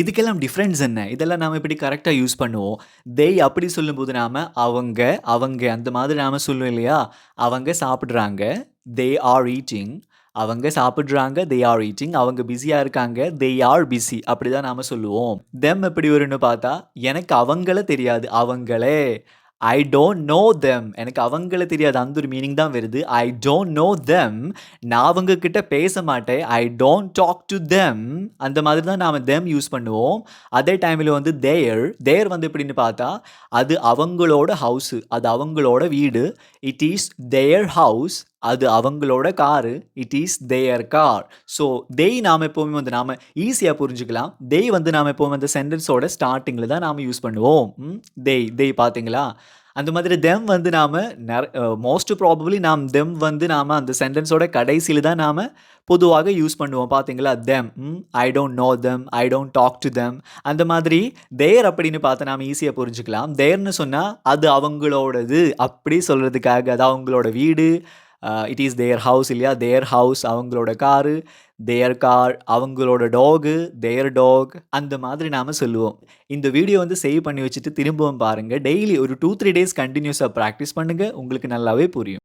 இதுக்கெல்லாம் டிஃப்ரென்ஸ் என்ன? இதெல்லாம் நாம் இப்படி கரெக்டாக யூஸ் பண்ணுவோம்? தேய் அப்படி சொல்லும்போது நாம் அவங்க, அவங்க அந்த மாதிரி நாம் சொல்லுவோம் இல்லையா? அவங்க சாப்பிட்றாங்க தே ஆர் ஈட்டிங் அவங்க சாப்பிட்றாங்க தே ஆர் ஈட்டிங் அவங்க பிஸியாக இருக்காங்க. தே ஆர் பிஸி அப்படி அப்படிதான் நாம் சொல்லுவோம். தெம் எப்படி வரும்னு பார்த்தா, எனக்கு அவங்கள தெரியாது. அவங்களே. ஐ டோன்ட் நோ தெம் எனக்கு அவங்கள தெரியாது. அந்த ஒரு மீனிங் தான் வருது. ஐ டோன்ட் நோ தெம் நான் அவங்க கிட்ட பேச மாட்டேன். I don't talk to them அந்த மாதிரி தான் நாம் தெம் யூஸ் பண்ணுவோம். அதே டைமில் வந்து தேயர் தேர் வந்து எப்படின்னு பார்த்தா, அது அவங்களோட ஹவுஸு அது அவங்களோட வீடு. இட் இஸ் தேயர் ஹவுஸ் அது அவங்களோட car. It is their car so they நாம் எப்போவுமே வந்து நாம் ஈஸியாக புரிஞ்சுக்கலாம். தேய் வந்து நாம் எப்போவுமே அந்த சென்டென்ஸோட ஸ்டார்டிங்கில் தான் நாம் யூஸ் பண்ணுவோம். தேய் தேய் பார்த்தீங்களா? அந்த மாதிரி தெம் வந்து நாம் மோஸ்ட் ப்ராபப்ளி நாம் தெம் வந்து நாம் அந்த சென்டென்ஸோட கடைசியில் தான் நாம் பொதுவாக யூஸ் பண்ணுவோம். பார்த்தீங்களா? தெம் ம். Don't know them I don't talk to them அந்த மாதிரி தேர் அப்படின்னு பார்த்தா நாம ஈஸியாக புரிஞ்சுக்கலாம். தேர்னு சொன்னால் அது அவங்களோடது அப்படி சொல்கிறதுக்காக அது அவங்களோட வீடு. இட் இஸ் தேர் ஹவுஸ் இல்லையா? தேர் ஹவுஸ் அவங்களோட காரு. தேர் கார் அவங்களோட டாகு. தேர் டாக் அந்த மாதிரி நாம் சொல்லுவோம். இந்த வீடியோ வந்து சேவ் பண்ணி வச்சுட்டு திரும்பவும் பாருங்கள் டெய்லி ஒரு 2, 3 டேஸ் கண்டினியூஸாக ப்ராக்டிஸ் பண்ணுங்கள் உங்களுக்கு நல்லாவே புரியும்.